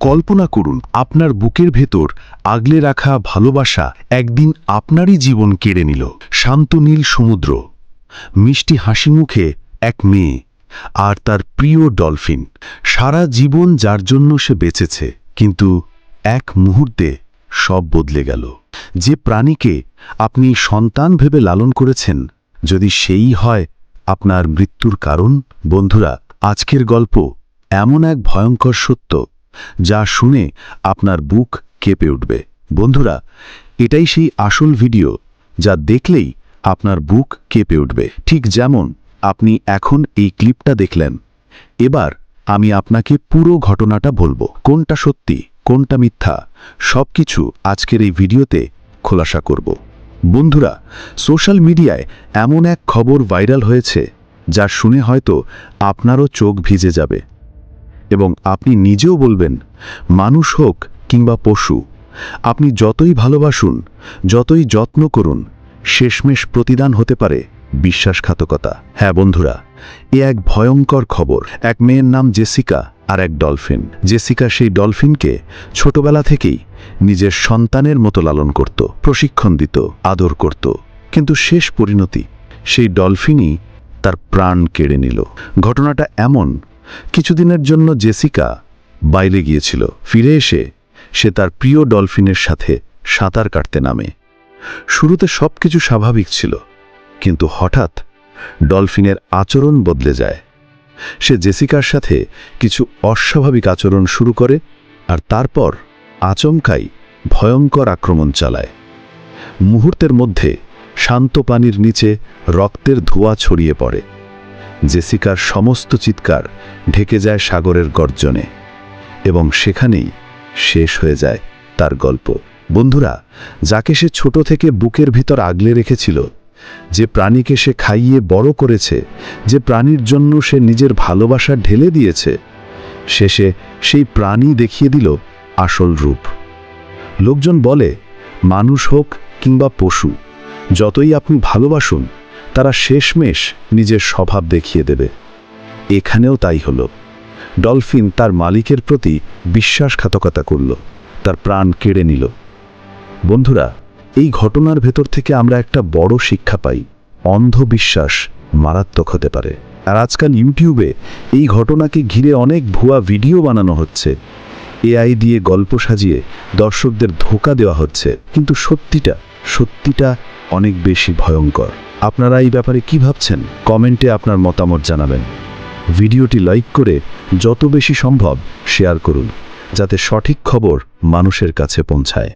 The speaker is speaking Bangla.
কল্পনা করুন, আপনার বুকের ভেতর আগলে রাখা ভালোবাসা একদিন আপনারই জীবন কেড়ে নিল। শান্ত নীল সমুদ্র, মিষ্টি হাসি মুখে এক মেয়ে আর তার প্রিয় ডলফিন। সারা জীবন যার জন্য সে বেঁচেছে, কিন্তু এক মুহূর্তে সব বদলে গেল। যে প্রাণীকে আপনি সন্তান ভেবে লালন করেছেন, যদি সেই হয় আপনার মৃত্যুর কারণ, বন্ধুরা, আজকের গল্প এমন এক ভয়ঙ্কর সত্য। যা শুনে আপনার বুক কেঁপে উঠবে। বন্ধুরা, এটাই সেই আসল ভিডিও যা দেখলেই আপনার বুক কেঁপে উঠবে। ঠিক যেমন আপনি এখন এই ক্লিপটা দেখলেন। এবার আমি আপনাকে পুরো ঘটনাটা বলব। কোনটা সত্যি, কোনটা মিথ্যা, সবকিছু আজকের এই ভিডিওতে খোলাসা করব। বন্ধুরা, সোশ্যাল মিডিয়ায় এমন এক খবর ভাইরাল হয়েছে, যা শুনে হয়তো আপনারও চোখ ভিজে যাবে। এবং আপনি নিজেও বলবেন, মানুষ হোক কিংবা পশু, আপনি যতই ভালোবাসুন, যতই যত্ন করুন, শেষমেশ প্রতিদান হতে পারে বিশ্বাসঘাতকতা। হ্যাঁ বন্ধুরা, এ এক ভয়ঙ্কর খবর। এক মেয়ের নাম জেসিকা আর এক ডলফিন। জেসিকা সেই ডলফিনকে ছোটবেলা থেকেই নিজের সন্তানের মতো লালন করত প্রশিক্ষণ দিত আদর করত। কিন্তু শেষ পরিণতি সেই ডলফিনই তার প্রাণ কেড়ে নিল। ঘটনাটা এমন কিছুদিনের জন্য জেসিকা বাইরে গিয়েছিল। ফিরে এসে সে তার প্রিয় ডলফিনের সাথে সাঁতার কাটতে নামে। শুরুতে সবকিছু স্বাভাবিক ছিল, কিন্তু হঠাৎ ডলফিনের আচরণ বদলে যায়। সে জেসিকার সাথে কিছু অস্বাভাবিক আচরণ শুরু করে আর তারপর আচমকাই ভয়ঙ্কর আক্রমণ চালায়। মুহূর্তের মধ্যে শান্ত পানির নিচে রক্তের ধোঁয়া ছড়িয়ে পড়ে। জেসিকার সমস্ত চিৎকার ঢেকে যায় সাগরের গর্জনে, এবং সেখানেই শেষ হয়ে যায় তার গল্প। বন্ধুরা, যাকে সে ছোট থেকে বুকের ভিতর আগলে রেখেছিল, যে প্রাণীকে সে খাইয়ে বড় করেছে, যে প্রাণীর জন্য সে নিজের ভালোবাসা ঢেলে দিয়েছে, শেষে সেই প্রাণী দেখিয়ে দিল আসল রূপ। লোকজন বলে, মানুষ হোক কিংবা পশু, যতই আপনি ভালোবাসুন তারা শেষমেশ নিজের স্বভাব দেখিয়ে দেবে। এখানেও তাই হলো। ডলফিন তার মালিকের প্রতি বিশ্বাসঘাতকতা করল, তার প্রাণ কেড়ে নিল। বন্ধুরা, এই ঘটনার ভেতর থেকে আমরা একটা বড় শিক্ষা পাই, অন্ধবিশ্বাস মারাত্মক হতে পারে। আর আজকাল ইউটিউবে এই ঘটনাকে ঘিরে অনেক ভুয়া ভিডিও বানানো হচ্ছে। এআই দিয়ে গল্প সাজিয়ে দর্শকদের ধোকা দেওয়া হচ্ছে। কিন্তু সত্যিটা সত্যিটা অনেক বেশি ভয়ঙ্কর। আপনারা এই ব্যাপারে কি ভাবছেন? কমেন্টে আপনার মতামত জানাবেন। ভিডিওটি লাইক করে যত বেশি সম্ভব শেয়ার করুন, যাতে সঠিক খবর মানুষের কাছে পৌঁছায়।